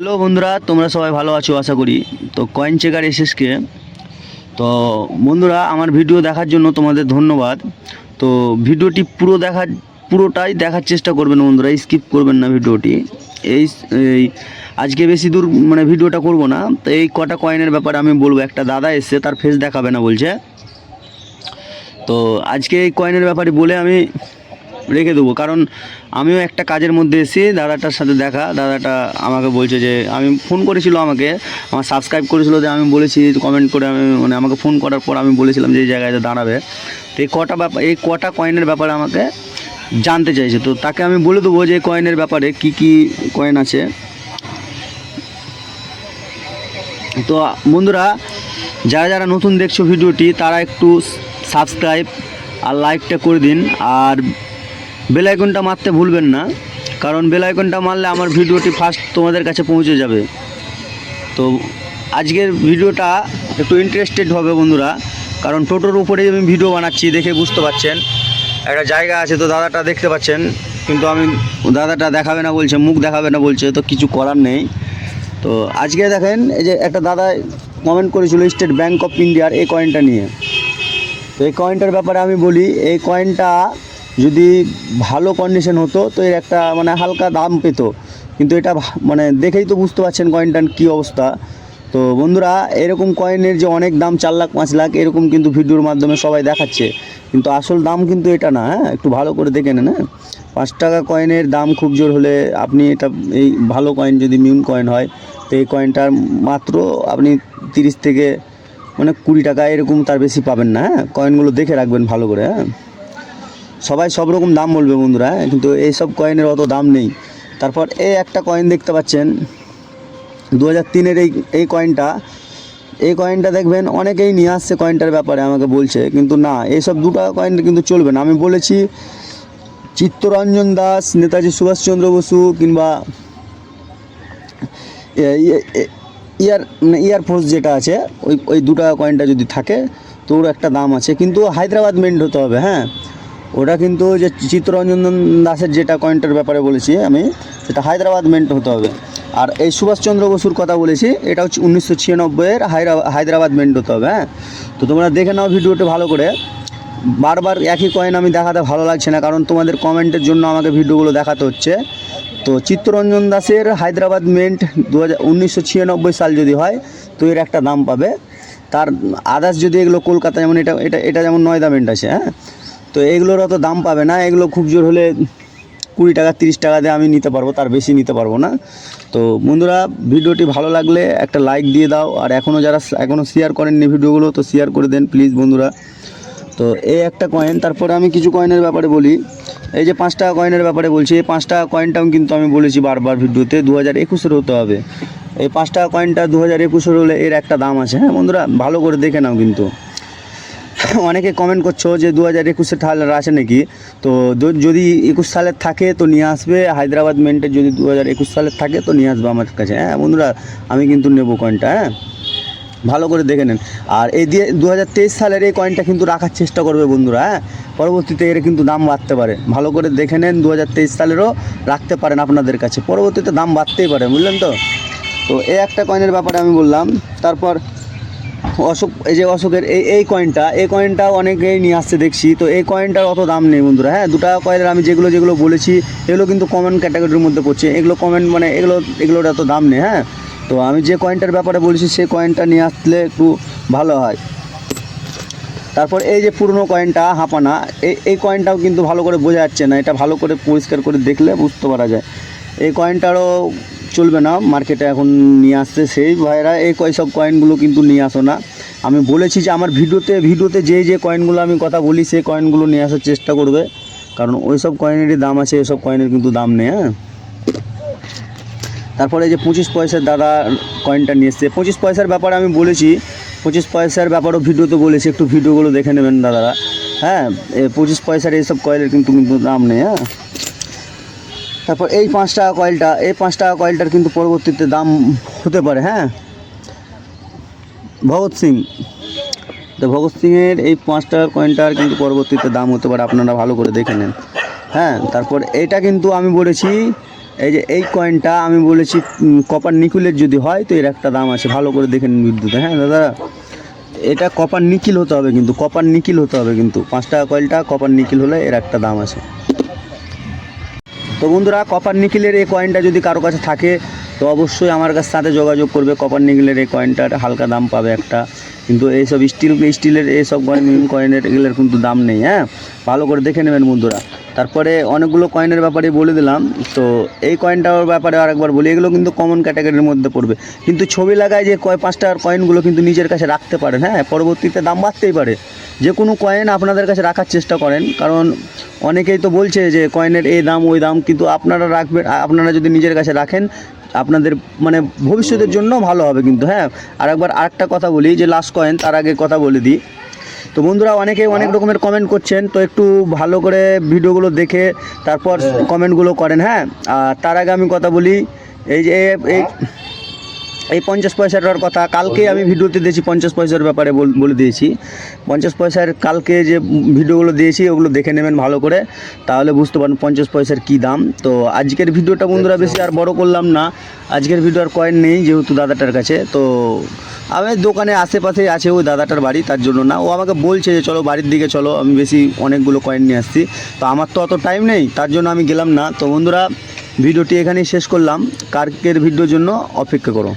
Hello বন্ধুরা, তোমরা সবাই ভালো আছো আশা করি। তো কয়েন চেকার এসএসকে। তো বন্ধুরা, আমার ভিডিও দেখার জন্য তোমাদের ধন্যবাদ। তো ভিডিওটি পুরো দেখার পুরোটাই দেখার চেষ্টা করবেন বন্ধুরা, স্কিপ করবেন না ভিডিওটি। এই আজকে বেশি দূর মানে ভিডিওটা করব না। তো এই কটা কয়েনের ব্যাপারে আমি বলব, একটা দাদা এসছে, তার ফেস দেখাবে না বলছে। তো আজকে এই কয়েনের ব্যাপারে বলে আমি রেখে দেবো। কারণ আমিও একটা কাজের মধ্যে এসেছি, দাদাটার সাথে দেখা। দাদাটা আমাকে বলছে যে, আমি ফোন করেছিল আমাকে, আমার সাবস্ক্রাইব করেছিল যে আমি বলেছি কমেন্ট করে আমি মানে আমাকে ফোন করার পর আমি বলেছিলাম যে, এই জায়গায় দাঁড়াবে। তো এই কটা ব্যাপার এই কটা কয়েনের ব্যাপারে আমাকে জানতে চাইছে। তো তাকে আমি বলে দেবো যে কয়েনের ব্যাপারে কি কি কয়েন আছে। তো বন্ধুরা, যারা যারা নতুন দেখছ ভিডিওটি, তারা একটু সাবস্ক্রাইব আর লাইকটা করে দিন। আর বেল আইকনটা মারতে ভুলবেন না, কারণ বেল আইকনটা মারলে আমার ভিডিওটি ফার্স্ট তোমাদের কাছে পৌঁছে যাবে। তো আজকের ভিডিওটা একটু ইন্টারেস্টেড হবে বন্ধুরা, কারণ টোটোর উপরে আমি ভিডিও বানাচ্ছি, দেখে বুঝতে পারছেন। একটা জায়গা আছে তো দাদাটা দেখতে পাচ্ছেন, কিন্তু আমি দাদাটা দেখাবে না বলছে, মুখ দেখাবে না বলছে, তো কিছু করার নেই। তো আজকে দেখেন, এই যে একটা দাদা কমেন্ট করেছিল স্টেট ব্যাঙ্ক অফ ইন্ডিয়ার এই কয়েনটা নিয়ে। তো এই কয়েনটার ব্যাপারে আমি বলি, এই কয়েনটা যদি ভালো কন্ডিশন হতো, তো এর একটা মানে হালকা দাম পেত। কিন্তু এটা মানে দেখেই তো বুঝতে পারছেন কয়েনটার কী অবস্থা। তো বন্ধুরা, এরকম কয়েনের যে অনেক দাম, চার লাখ, পাঁচ লাখ, এরকম কিন্তু ভিডিওর মাধ্যমে সবাই দেখাচ্ছে। কিন্তু আসল দাম কিন্তু এটা না হ্যাঁ? একটু ভালো করে দেখে নেন হ্যাঁ? পাঁচ টাকা কয়েনের দাম খুব জোর হলে আপনি এটা, এই ভালো কয়েন যদি মিউন কয়েন হয়, তো এই কয়েনটার মাত্র আপনি তিরিশ থেকে মানে কুড়ি টাকা এরকম তার বেশি পাবেন না হ্যাঁ? কয়েনগুলো দেখে রাখবেন ভালো করে হ্যাঁ? সবাই সব রকম দাম বলবে বন্ধুরা হ্যাঁ? কিন্তু এইসব কয়েনের অত দাম নেই। তারপর এই একটা কয়েন দেখতে পাচ্ছেন দু হাজার তিনের এই এই কয়েনটা এই কয়েনটা দেখবেন অনেকেই নিয়ে আসছে কয়েনটার ব্যাপারে, আমাকে বলছে, কিন্তু না, এইসব দু টাকা কয়েন কিন্তু চলবে না। আমি বলেছি, চিত্তরঞ্জন দাস, নেতাজি সুভাষচন্দ্র বসু কিংবা ইয়ার মানে ইয়ারফোর্স যেটা আছে, ওই ওই দু টাকা কয়েনটা যদি থাকে, তো ওর একটা দাম আছে। কিন্তু হায়দ্রাবাদ মেন্ট হতে হবে হ্যাঁ? ওটা কিন্তু যে চিত্তরঞ্জন দাসের যেটা কয়েনটার ব্যাপারে বলেছি আমি, সেটা হায়দ্রাবাদ মেন্ট হতে হবে। আর এই সুভাষচন্দ্র বসুর কথা বলেছি, এটা হচ্ছে উনিশশো ছিয়ানব্বইয়ের হায়দ্রাবাদ মেন্ট হতে হবে হ্যাঁ? তো তোমরা দেখে নাও ভিডিওটা ভালো করে। বারবার একই কয়েন আমি দেখাতে ভালো লাগছে না, কারণ তোমাদের কমেন্টের জন্য আমাকে ভিডিওগুলো দেখাতে হচ্ছে। তো চিত্তরঞ্জন দাসের হায়দ্রাবাদ মেন্ট দু হাজার সাল যদি হয়, তো এর একটা দাম পাবে। তার আদার্স যদি এগুলো কলকাতা, যেমন এটা এটা এটা যেমন নয়দা মেন্ট আছে হ্যাঁ? তো এগুলোর অত দাম পাবে না। এগুলো খুব জোর হলে কুড়ি টাকা, তিরিশ টাকা দিয়ে আমি নিতে পারব, তার বেশি নিতে পারব না। তো বন্ধুরা, ভিডিওটি ভালো লাগলে একটা লাইক দিয়ে দাও। আর এখনও যারা এখনও শেয়ার করেননি ভিডিওগুলো, তো শেয়ার করে দেন প্লিজ বন্ধুরা। তো এই একটা কয়েন তারপরে আমি কিছু কয়েনের ব্যাপারে বলি। এই যে পাঁচ টাকা কয়েনের ব্যাপারে বলছি, এই পাঁচ টাকা কয়েনটাও কিন্তু আমি বলেছি বারবার ভিডিওতে দু হাজার একুশের হতে হবে। এই পাঁচ টাকা কয়েনটা দু হাজার একুশের হলে এর একটা দাম আছে। হ্যাঁ বন্ধুরা, ভালো করে দেখে নাও কিন্তু। অনেকে কমেন্ট করছ যে দু হাজার একুশে সালের আছে নাকি? তো যদি একুশ সালের থাকে তো নিয়ে আসবে, হায়দ্রাবাদ মেন্টের যদি দু হাজার একুশ সালের থাকে তো নিয়ে আসবে আমার কাছে। হ্যাঁ বন্ধুরা, আমি কিন্তু নেব কয়েনটা হ্যাঁ? ভালো করে দেখে নেন। আর এই দিয়ে দু হাজার তেইশ সালের এই কয়েনটা কিন্তু রাখার চেষ্টা করবে বন্ধুরা হ্যাঁ? পরবর্তীতে এর কিন্তু দাম বাড়তে পারে। ভালো করে দেখে নেন দু হাজার তেইশ সালেরও রাখতে পারেন আপনাদের কাছে। পরবর্তীতে দাম বাড়তেই পারে, বুঝলেন তো? তো এই একটা কয়েনের ব্যাপারে আমি বললাম, তারপর অশোক, এই যে অশোকের এই এই কয়েনটা এই কয়েনটাও অনেকেই নিয়ে আসছে দেখছি। তো এই কয়েনটার অত দাম নেই বন্ধুরা হ্যাঁ? দু টাকা কয়েনের আমি যেগুলো যেগুলো বলেছি, এগুলো কিন্তু কমন ক্যাটাগরির মধ্যে পড়ছে। এগুলো কমেন্ট মানে এগুলো, এগুলোর এত দাম নেই হ্যাঁ? তো আমি যে কয়েনটার ব্যাপারে বলেছি, সেই কয়েনটা নিয়ে আসলে একটু ভালো হয়। তারপর এই যে পুরনো কয়েনটা হাঁপানা এই এই কয়েনটাও কিন্তু ভালো করে বোঝা যাচ্ছে না। এটা ভালো করে পরিষ্কার করে দেখলে বুঝতে পারা যায়। এই কয়েনটারও চলবে না মার্কেটে এখন নিয়ে আসছে সেই ভাইরা, এই কয় সব কয়েনগুলো কিন্তু নিয়ে আসো না। আমি বলেছি যে আমার ভিডিওতে ভিডিওতে যে যে কয়েনগুলো আমি কথা বলি, সেই কয়েনগুলো নিয়ে আসার চেষ্টা করবে। কারণ ওই সব কয়েনেরই দাম আছে এসব কয়েনের কিন্তু দাম নেই হ্যাঁ? তারপরে যে পঁচিশ পয়সার দাদা কয়েনটা নিয়ে এসছে। পঁচিশ পয়সার ব্যাপারে আমি বলেছি, পঁচিশ পয়সার ব্যাপারেও ভিডিওতে বলেছি, একটু ভিডিওগুলো দেখে নেবেন দাদারা। হ্যাঁ পঁচিশ পয়সার এইসব কয়েনের কিন্তু কিন্তু দাম নেই হ্যাঁ? তারপর এই পাঁচ টাকা কয়েলটা, এই পাঁচ টাকা কয়েলটার কিন্তু পরবর্তীতে দাম হতে পারে হ্যাঁ? ভগৎ সিং। তো ভগৎ সিংয়ের এই পাঁচ টাকার কয়েনটার কিন্তু পরবর্তীতে দাম হতে পারে, আপনারা ভালো করে দেখে নেন। হ্যাঁ তারপর এটা কিন্তু আমি বলেছি, এই যে এই কয়েনটা আমি বলেছি কপার নিকুলের যদি হয়, তো এর একটা দাম আছে, ভালো করে দেখে নিন বিদ্যুতে হ্যাঁ দাদা, এটা কপার নিকিল হতে হবে কিন্তু, কপার নিকিল হতে হবে কিন্তু, পাঁচ টাকা কয়েলটা কপার নিকিল হলে এর একটা দাম আছে। তো বন্ধুরা কপার নিকেলের এই কয়েনটা যদি কারও কাছে থাকে তো অবশ্যই আমার কাছে সাথে যোগাযোগ করবে কপার নিকিলের এই কয়েনটার হালকা দাম পাবে একটা। কিন্তু এইসব স্টিল স্টিলের এইসব কয়েন কয়েনের এগুলোর কিন্তু দাম নেই হ্যাঁ? ভালো করে দেখে নেবেন বন্ধুরা। তারপরে অনেকগুলো কয়েনের ব্যাপারে বলে দিলাম, তো এই কয়েনটার ব্যাপারে আরেকবার বলি, এগুলো কিন্তু কমন ক্যাটাগরির মধ্যে পড়বে। কিন্তু ছবি লাগায় যে কয় পাঁচ টাকার কয়েনগুলো কিন্তু নিজের কাছে রাখতে পারেন হ্যাঁ? পরবর্তীতে দাম বাড়তেই পারে। যে কোনো কয়েন আপনাদের কাছে রাখার চেষ্টা করেন, কারণ অনেকেই তো বলছে যে কয়েনের এই দাম, ওই দাম, কিন্তু আপনারা রাখবেন, আপনারা যদি নিজের কাছে রাখেন আপনাদের মানে ভবিষ্যতের জন্য ভালো হবে কিন্তু হ্যাঁ? আর একবার আরেকটা কথা বলি যে লাস্ট কয়েন তার আগে কথা বলে দিই। তো বন্ধুরা অনেকে অনেক রকমের কমেন্ট করছেন তো একটু ভালো করে ভিডিওগুলো দেখে তারপর কমেন্টগুলো করেন হ্যাঁ? আর তার আগে আমি কথা বলি এই যে এই এই পঞ্চাশ পয়সাটার কথা। কালকে আমি ভিডিওতে দিয়েছি পঞ্চাশ পয়সার ব্যাপারে বল- বলে দিয়েছি। পঞ্চাশ পয়সার কালকে যে ভিডিওগুলো দিয়েছি ওগুলো দেখে নেবেন ভালো করে। তাহলে বুঝতে পারেন পঞ্চাশ পয়সার কী দাম। তো আজকের ভিডিওটা বন্ধুরা বেশি আর বড় করলাম না। আজকের ভিডিও আর কয়েন নেই যেহেতু দাদাটার কাছে। তো আমি দোকানে আশেপাশেই আছে ওই দাদাটার বাড়ি তার জন্য না। ও আমাকে বলছে যে চলো বাড়ির দিকে চলো আমি বেশি অনেকগুলো কয়েন নিয়ে আসছি। তো আমার তো অত টাইম নেই তার জন্য আমি গেলাম না। তো বন্ধুরা ভিডিওটি এখানেই শেষ করলাম। কার্কের ভিডিওর জন্য অপেক্ষা করো।